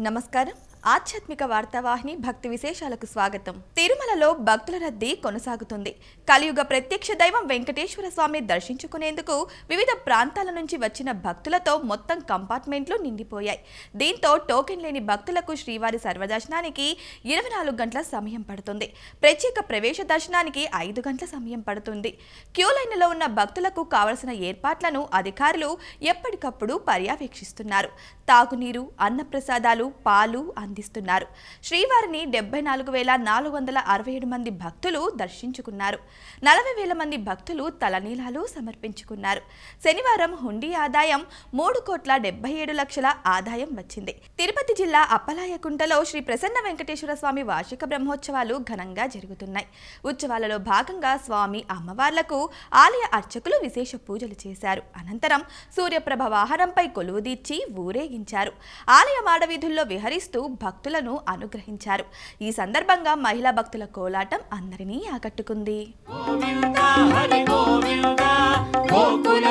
నమస్కారం. ఆధ్యాత్మిక వార్తావాహిని భక్తి విశేషాలకు స్వాగతం. తిరుమలలో భక్తుల రద్దీ కొనసాగుతుంది. కలియుగ ప్రత్యక్ష దైవం వెంకటేశ్వర స్వామి దర్శించుకునేందుకు వివిధ ప్రాంతాల నుంచి వచ్చిన భక్తులతో మొత్తం కంపార్ట్మెంట్లు నిండిపోయాయి. దీంతో టోకెన్ లేని భక్తులకు శ్రీవారి సర్వదర్శనానికి ఇరవై నాలుగు గంటల సమయం పడుతుంది. ప్రత్యేక ప్రవేశ దర్శనానికి ఐదు గంటల సమయం పడుతుంది. క్యూ లైన్లో ఉన్న భక్తులకు కావలసిన ఏర్పాట్లను అధికారులు ఎప్పటికప్పుడు పర్యవేక్షిస్తున్నారు. తాగునీరు అన్నప్రసాదాలు పాలు అందిస్తున్నారు శ్రీవారిని డెబ్బై నాలుగు వేల నాలుగు వందల అరవై ఏడు మంది భక్తులు దర్శించుకున్నారు. నలభై వేల మంది భక్తులు తలనీలాలు సమర్పించుకున్నారు. శనివారం హుండీ ఆదాయం మూడు కోట్ల డెబ్బై ఏడు లక్షల ఆదాయం వచ్చింది. తిరుపతి జిల్లా అప్పలాయకుంటలో శ్రీ ప్రసన్న వెంకటేశ్వర స్వామి వార్షిక బ్రహ్మోత్సవాలు ఘనంగా జరుగుతున్నాయి. ఉత్సవాలలో భాగంగా స్వామి అమ్మవార్లకు ఆలయ అర్చకులు విశేష పూజలు చేశారు. అనంతరం సూర్యప్రభ వాహనంపై కొలువుదీర్చి ఊరేగించారు. ఆలయ మాడవీధుల్లో విహరిస్తూ భక్తులను అనుగ్రహించారు. ఈ సందర్భంగా మహిళా భక్తుల కోలాటం అందరినీ ఆకట్టుకుంది. గోకుల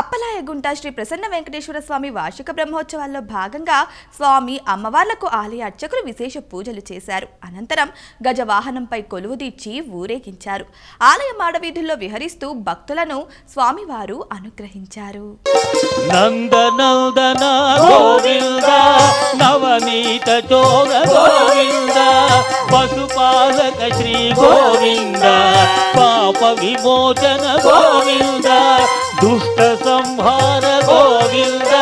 అప్పలాయగుంట శ్రీ ప్రసన్న వెంకటేశ్వర స్వామి వార్షిక బ్రహ్మోత్సవాల్లో భాగంగా స్వామి అమ్మవార్లకు ఆలయ అర్చకులు విశేష పూజలు చేశారు. అనంతరం గజవాహనంపై కొలువుదీర్చి ఊరేగించారు. ఆలయ మాడవీధుల్లో విహరిస్తూ భక్తులను స్వామివారు అనుగ్రహించారు. నందనందన గోవింద నవనీత చోర గోవింద పశుపాలక శ్రీ గోవింద పాప విమోచన గోవింద దుష్ట సంహార గోవింద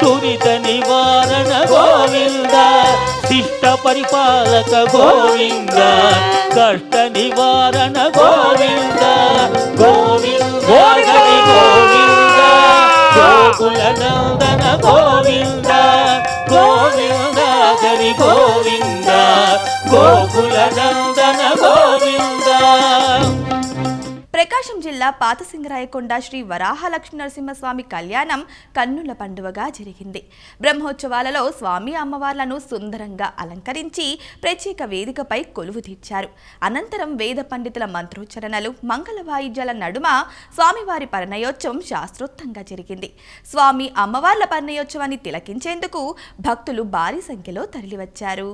దురిత నివారణ గోవింద శిష్ట పరిపాలక గోవింద కష్ట నివారణ గోవింద గోవింద గోవింద గోకుల నందన గోవింద గోవింద గరి గోవింద గోకుల నందన ప్రకాశం జిల్లా పాతసింగరాయకొండ శ్రీ వరాహలక్ష్మీ నరసింహస్వామి కళ్యాణం కన్నుల పండువగా జరిగింది. బ్రహ్మోత్సవాలలో స్వామి అమ్మవార్లను సుందరంగా అలంకరించి ప్రత్యేక వేదికపై కొలువు తీర్చారు. అనంతరం వేద పండితుల మంత్రోచ్చరణలు మంగళ వాయిద్యాల నడుమ స్వామివారి పర్ణయోత్సవం శాస్త్రోక్తంగా జరిగింది. స్వామి అమ్మవార్ల పర్ణయోత్సవాన్ని తిలకించేందుకు భక్తులు భారీ సంఖ్యలో తరలివచ్చారు.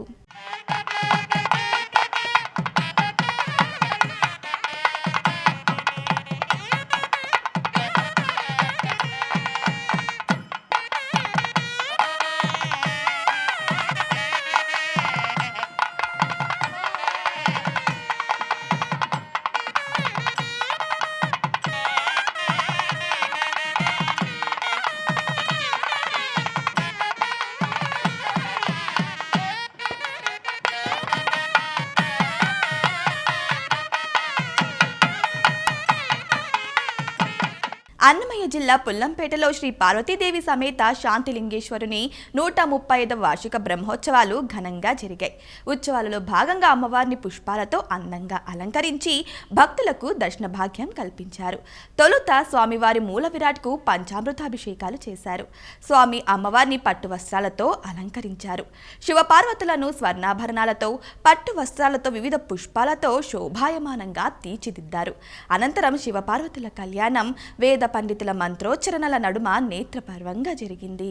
జిల్లా పుల్లంపేటలో శ్రీ పార్వతీదేవి సమేత శాంతిలింగేశ్వరుని నూట ముప్పై ఐదవ వార్షిక బ్రహ్మోత్సవాలు ఘనంగా జరిగాయి. ఉత్సవాలలో భాగంగా అమ్మవారిని పుష్పాలతో అందంగా అలంకరించి భక్తులకు దర్శన భాగ్యం కల్పించారు. తొలుత స్వామివారి మూల విరాట్కు పంచామృతాభిషేకాలు చేశారు. స్వామి అమ్మవారిని పట్టు వస్త్రాలతో అలంకరించారు. శివపార్వతులను స్వర్ణాభరణాలతో పట్టు వస్త్రాలతో వివిధ పుష్పాలతో శోభాయమానంగా తీర్చిదిద్దారు. అనంతరం శివపార్వతుల కళ్యాణం వేద పండితుల మంత్రోచ్చరణల నడుమ నేత్రపర్వంగా జరిగింది.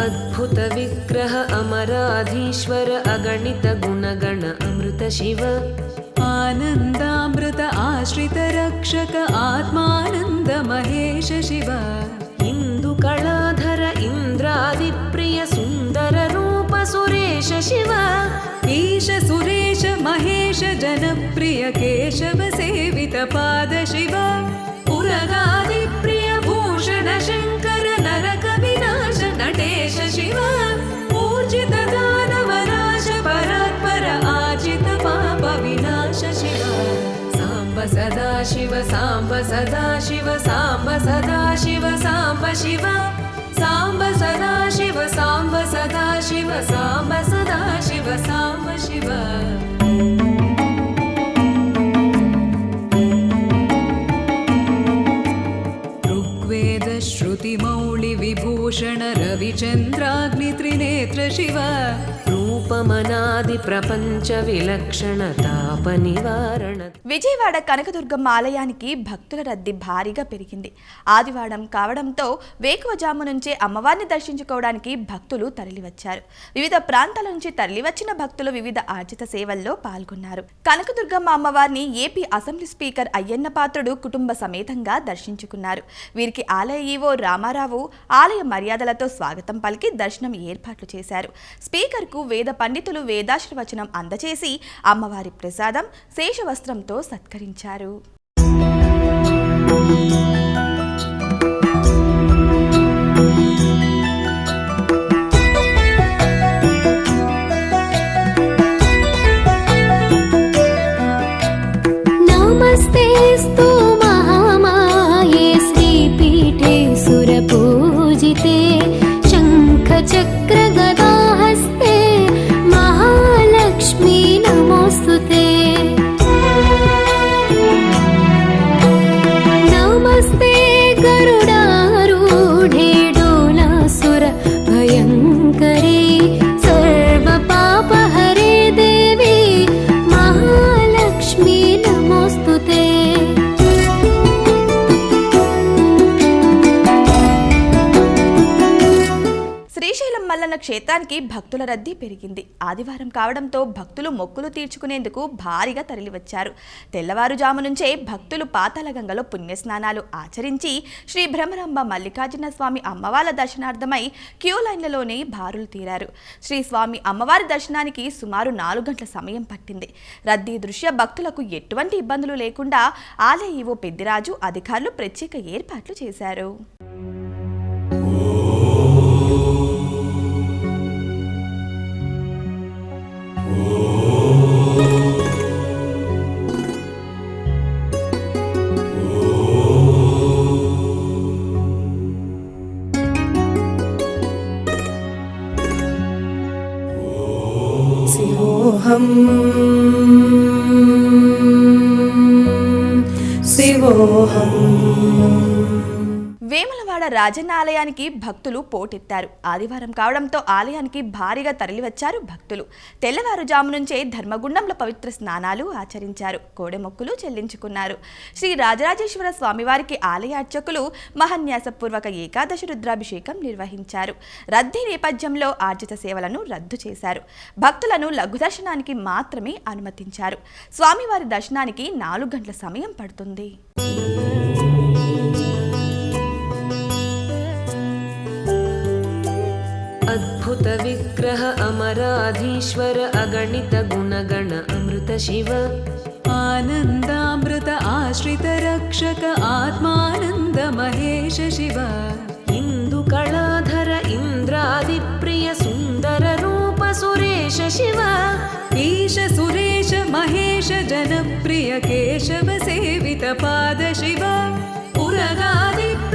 అద్భుత విగ్రహ అమరాధీశ్వర అగణిత గుణగణ అమృత శివ. ఆనందామృత ఆశ్రిత రక్షక ఆత్మానంద మహేష శివ. ఇందు కళాధర ఇంద్రాది ప్రియ సుందర రూప సురేష శివ. ईश सुरेश महेश जनप्रिय केशव सेवित पाद शिव। पुरगादिप्रिय भूषण शङ्कर नरक विनाश नटेश शिव। पूजित दानवनाश परात्पर आजित पाप विनाश शिव। साम्ब सदा शिव साम्ब सदा शिव साम्ब सदा शिव साम्ब शिव साम्ब सदा शिव साम्ब सदा शिव साम्ब सदा शिव साम्ब शिव। ऋग्वेद श्रुतिमौळि विभूषण रविचन्द्राग्नित्रिनेत्र शिव రూపమనాది ప్రపంచ విలక్షణ తాప నివారణ విజయవాడ కనకదుర్గమ్మ ఆలయానికి భక్తుల రద్దీ భారీగా పెరిగింది. ఆదివారం కావడంతో వేకువజాము నుంచే అమ్మవారిని దర్శించుకోవడానికి భక్తులు తరలివచ్చారు. వివిధ ప్రాంతాల నుంచి తరలివచ్చిన భక్తులు వివిధ ఆర్జిత సేవల్లో పాల్గొన్నారు. కనకదుర్గమ్మ అమ్మవారిని AP assembly speaker Ayyanna Patrudu కుటుంబ సమేతంగా దర్శించుకున్నారు. వీరికి ఆలయ ఈవో రామారావు ఆలయ మర్యాదలతో స్వాగతం పలికి దర్శనం ఏర్పాట్లు చేశారు. స్పీకర్కు వేద పండితులు వేదాశీర్వచనం అందచేసి అమ్మవారి ప్రసాదం శేషవస్త్రంతో సత్కరించారు नमस्तेऽस्तु క్షేత్రానికి భక్తుల రద్దీ పెరిగింది. ఆదివారం కావడంతో భక్తులు మొక్కులు తీర్చుకునేందుకు భారీగా తరలివచ్చారు. తెల్లవారుజాము నుంచే భక్తులు పాతాళగంగలో పుణ్యస్నానాలు ఆచరించి శ్రీ భ్రమరంబ మల్లికార్జున స్వామి అమ్మవార్ల దర్శనార్థమై క్యూ లైన్లలోనే బారులు తీరారు. శ్రీ స్వామి అమ్మవారి దర్శనానికి సుమారు నాలుగు గంటల సమయం పట్టింది. రద్దీ దృశ్య భక్తులకు ఎటువంటి ఇబ్బందులు లేకుండా ఆలయ ఈవో పెద్దిరాజు అధికారులు ప్రత్యేక ఏర్పాట్లు చేశారు. Hum. రాజన్న ఆలయానికి భక్తులు పోటెత్తారు. ఆదివారం కావడంతో ఆలయానికి భారీగా తరలివచ్చారు భక్తులు. తెల్లవారుజాము నుంచే ధర్మగుండంలో పవిత్ర స్నానాలు ఆచరించారు. కోడెమొక్కులు చెల్లించుకున్నారు. శ్రీ రాజరాజేశ్వర స్వామివారికి ఆలయ అర్చకులు మహన్యాసపూర్వక ఏకాదశి రుద్రాభిషేకం నిర్వహించారు. రద్దీ నేపథ్యంలో ఆర్జిత సేవలను రద్దు చేశారు. భక్తులను లఘు దర్శనానికి మాత్రమే అనుమతించారు. స్వామివారి దర్శనానికి నాలుగు గంటల సమయం పడుతుంది. अद्भुतविग्रह अमराधीश्वर अगणित गुणगण अमृत शिव आनन्दामृत आश्रित रक्षक आत्मानन्द महेश शिव इन्दुकलाधर इन्द्रादिप्रिय सुन्दर रूप सुरेश शिव ईश सुरेश महेश जनप्रिय केशव सेवित पाद शिव पुरगादिप्रिय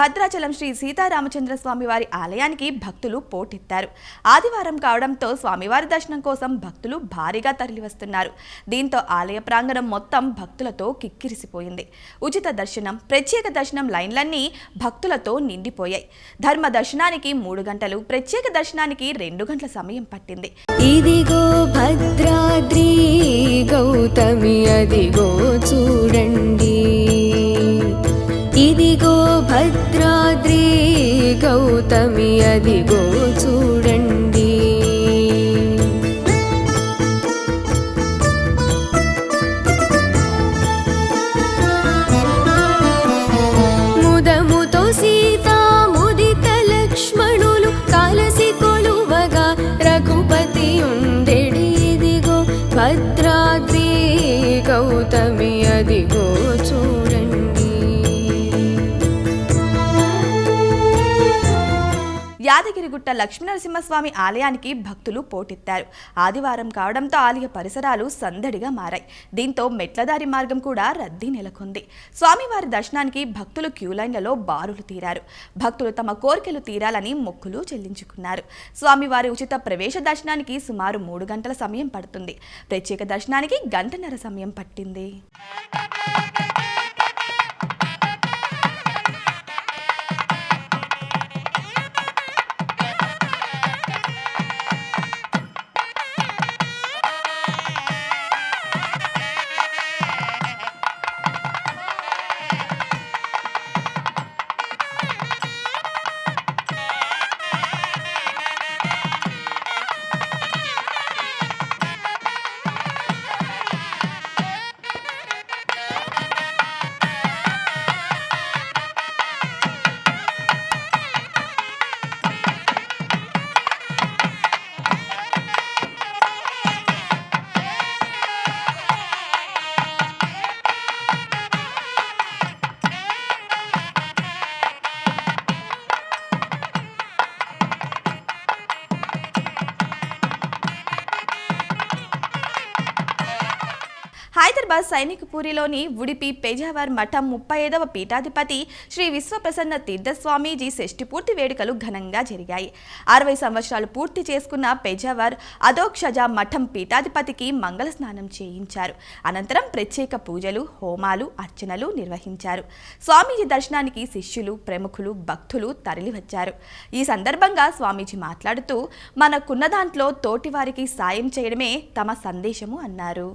భద్రాచలం శ్రీ సీతారామచంద్ర స్వామి వారి ఆలయానికి భక్తులు పోటెత్తారు. ఆదివారం కావడంతో స్వామివారి దర్శనం కోసం భక్తులు భారీగా తరలివస్తున్నారు. దీంతో ఆలయ ప్రాంగణం మొత్తం భక్తులతో కిక్కిరిసిపోయింది. ఉచిత దర్శనం ప్రత్యేక దర్శనం లైన్లన్నీ భక్తులతో నిండిపోయాయి. ధర్మ దర్శనానికి మూడు గంటలు ప్రత్యేక దర్శనానికి రెండు గంటల సమయం పట్టింది. ఇదిగో భద్రాద్రి గౌతమి అదిగో చూడండి. ఇదిగో భద్రాద్రి గౌతమి అదిగో చూడండి. యాదగిరిగుట్ట లక్ష్మీనరసింహస్వామి ఆలయానికి భక్తులు పోటెత్తారు. ఆదివారం కావడంతో ఆలయ పరిసరాలు సందడిగా మారాయి. దీంతో మెట్లదారి మార్గం కూడా రద్దీ నెలకొంది. స్వామివారి దర్శనానికి భక్తులు క్యూ లైన్లలో బారులు తీరారు. భక్తులు తమ కోరికలు తీరాలని మొక్కులు చెల్లించుకున్నారు. స్వామివారి ఉచిత ప్రవేశ దర్శనానికి సుమారు మూడు గంటల సమయం పడుతుంది. ప్రత్యేక దర్శనానికి గంటన్నర సమయం పట్టింది. సైనికపూరిలోని ఉడిపి పెజావర్ మఠం ముప్పై ఐదవ పీఠాధిపతి శ్రీ విశ్వప్రసన్న తీర్థస్వామీజీ షష్ఠి పూర్తి వేడుకలు ఘనంగా జరిగాయి. అరవై సంవత్సరాలు పూర్తి చేసుకున్న పెజావర్ అదోక్షజ మఠం పీఠాధిపతికి మంగళ స్నానం చేయించారు. అనంతరం ప్రత్యేక పూజలు హోమాలు అర్చనలు నిర్వహించారు. స్వామీజీ దర్శనానికి శిష్యులు ప్రముఖులు భక్తులు తరలివచ్చారు. ఈ సందర్భంగా స్వామీజీ మాట్లాడుతూ మనకున్న దాంట్లో తోటివారికి సాయం చేయడమే తమ సందేశము అన్నారు.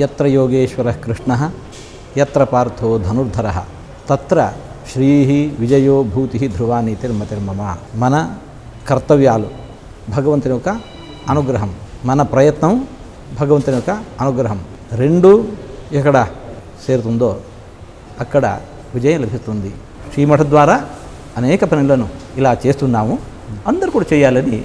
ఎత్ర యోగేశ్వర కృష్ణ ఎత్ర పార్థో ధనుర్ధర తత్ర శ్రీ విజయో భూతి ధ్రువానీతిర్మతిర్మమ మన కర్తవ్యాలు భగవంతుని యొక్క అనుగ్రహం. మన ప్రయత్నం భగవంతుని యొక్క అనుగ్రహం. రెండు ఎక్కడ చేరుతుందో అక్కడ విజయం లభిస్తుంది. శ్రీమఠ ద్వారా అనేక పనులను ఇలా చేస్తున్నాము. అందరూ కూడా చేయాలని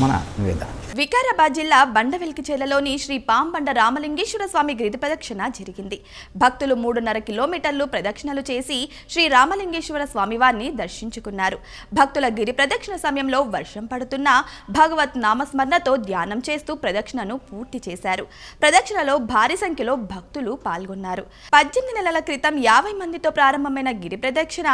మన నివేదన వికారాబాద్ జిల్లా బండవెల్కిచేలలోని శ్రీ పాంబండ రామలింగేశ్వర స్వామి గిరి ప్రదక్షిణ జరిగింది. భక్తులు మూడున్నర కిలోమీటర్లు ప్రదక్షిణలు చేసి శ్రీ రామలింగేశ్వర స్వామివారిని దర్శించుకున్నారు. భక్తుల గిరి ప్రదక్షిణ సమయంలో వర్షం పడుతున్నా భగవత్ నామస్మరణతో ధ్యానం చేస్తూ ప్రదక్షిణను పూర్తి చేశారు. ప్రదక్షిణలో భారీ సంఖ్యలో భక్తులు పాల్గొన్నారు. పద్దెనిమిది నెలల క్రితం యాభై మందితో ప్రారంభమైన గిరి ప్రదక్షిణ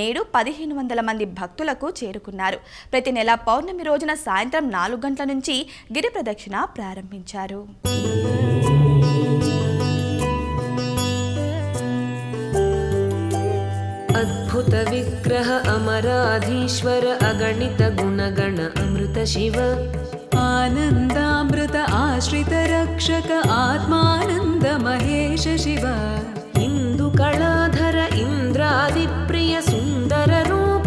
నేడు పదిహేను వందల మంది భక్తులకు చేరుకున్నారు. ప్రతి నెల పౌర్ణమి రోజున సాయంత్రం నాలుగు గంటల నుంచి గిరి ప్రదక్షిణ ప్రారంభించారు. అద్భుత విగ్రహ అమరాధీశ్వర అగణిత గుణగణ అమృత శివ. ఆనందామృత ఆశ్రిత రక్షక ఆత్మానంద మహేష శివ. ఇందు కళాధర ఇంద్రాది ప్రియ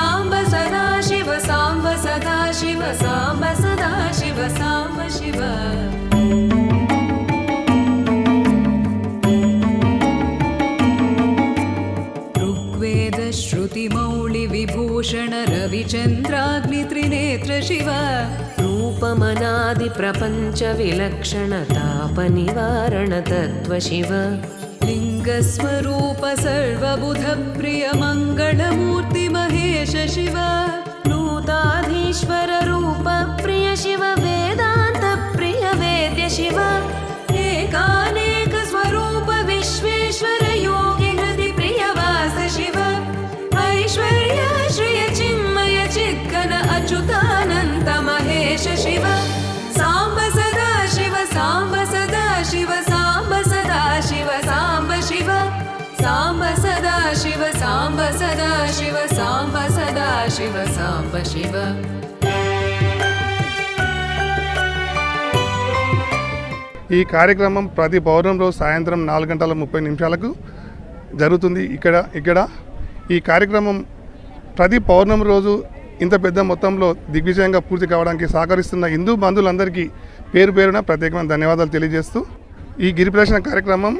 साम्ब सदा शिव साम्ब सदा शिव साम्ब सदा शिव साम्ब शिव। ऋग्वेद श्रुतिमौळि विभूषण रविचन्द्राग्नित्रिनेत्र शिव। रूपमनादिप्रपञ्चविलक्षणतापनिवारण तत्त्व शिव। लिङ्गस्वरूप सर्वबुधप्रिय मङ्गलमूर्ति महेश शिव नूताधीश्वर रूप शिव साम्ब शिव ఈ కార్యక్రమం ప్రతి పౌర్ణమి రోజు సాయంత్రం నాలుగు గంటల ముప్పై నిమిషాలకు జరుగుతుంది ఇక్కడ ఇక్కడ ఈ కార్యక్రమం ప్రతి పౌర్ణమి రోజు ఇంత పెద్ద మొత్తంలో దిగ్విజయంగా పూర్తి కావడానికి సహకరిస్తున్న హిందూ బంధువులందరికీ పేరు పేరున ప్రత్యేకమైన ధన్యవాదాలు తెలియజేస్తూ ఈ గిరి ప్రదర్శన కార్యక్రమం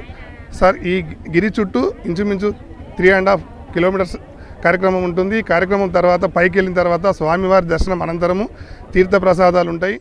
సార్ ఈ గిరి చుట్టూ ఇంచుమించు త్రీ అండ్ హాఫ్ కిలోమీటర్స్ కార్యక్రమం ఉంటుంది. ఈ కార్యక్రమం తర్వాత పైకి వెళ్ళిన తర్వాత స్వామివారి దర్శనం అనంతరము తీర్థప్రసాదాలు ఉంటాయి.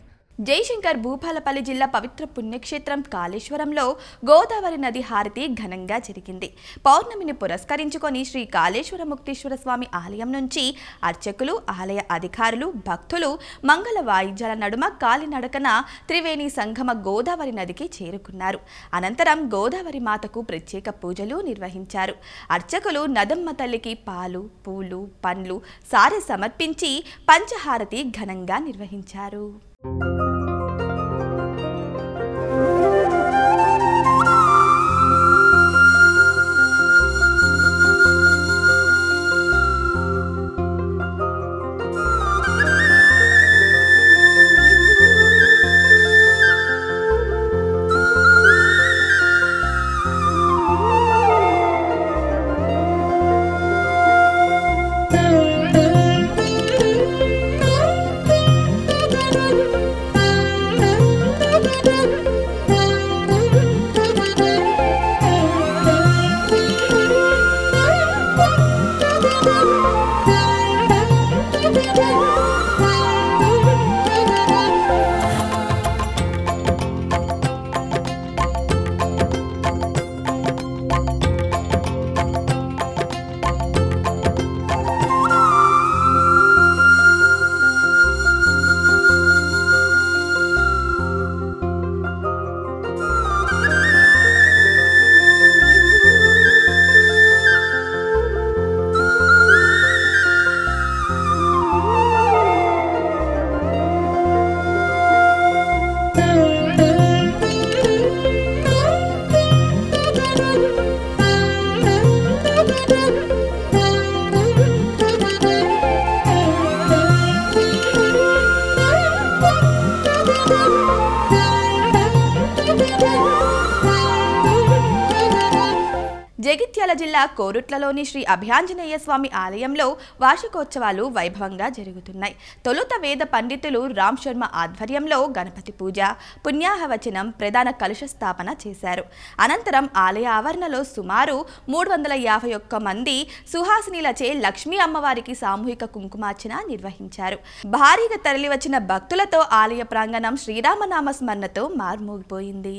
జయశంకర్ భూపాలపల్లి జిల్లా పవిత్ర పుణ్యక్షేత్రం కాళేశ్వరంలో గోదావరి నది హారతి ఘనంగా జరిగింది. పౌర్ణమిని పురస్కరించుకొని శ్రీ కాళేశ్వర ముక్తేశ్వర స్వామి ఆలయం నుంచి అర్చకులు ఆలయ అధికారులు భక్తులు మంగళ వాయిద్యాల నడుమ కాలినడకన త్రివేణి సంగమ గోదావరి నదికి చేరుకున్నారు. అనంతరం గోదావరి మాతకు ప్రత్యేక పూజలు నిర్వహించారు. అర్చకులు నదమ్మ తల్లికి పాలు పూలు పండ్లు సారె సమర్పించి పంచహారతి ఘనంగా నిర్వహించారు. Thank you. జగిత్యాల జిల్లా కోరుట్లలోని శ్రీ అభయాంజనేయ స్వామి ఆలయంలో వార్షికోత్సవాలు వైభవంగా జరుగుతున్నాయి. తొలుత వేద పండితులు రామ్ శర్మ ఆధ్వర్యంలో గణపతి పూజ పుణ్యాహవచనం ప్రధాన కలుష స్థాపన చేశారు. అనంతరం ఆలయ ఆవరణలో సుమారు మూడు వందల యాభై ఒక్క మంది సుహాసినిలచే లక్ష్మీ అమ్మవారికి సామూహిక కుంకుమార్చన నిర్వహించారు. భారీగా తరలివచ్చిన భక్తులతో ఆలయ ప్రాంగణం శ్రీరామనామ స్మరణతో మార్మోగిపోయింది.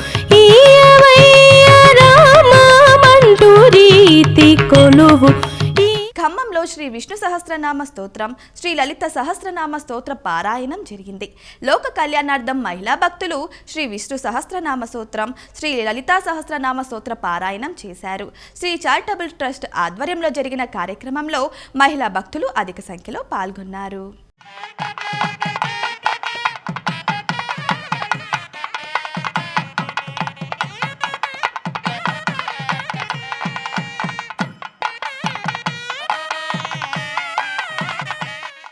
శ్రీ విష్ణు సహస్రనామ స్తోత్రం శ్రీ లలిత సహస్రనామ స్తోత్ర పారాయణం జరిగింది. లోక కళ్యాణార్థం మహిళా భక్తులు శ్రీ విష్ణు సహస్రనామ స్తోత్రం శ్రీ లలితా సహస్రనామ స్తోత్ర పారాయణం చేశారు. శ్రీ చారిటబుల్ ట్రస్ట్ ఆధ్వర్యంలో జరిగిన కార్యక్రమంలో మహిళా భక్తులు అధిక సంఖ్యలో పాల్గొన్నారు.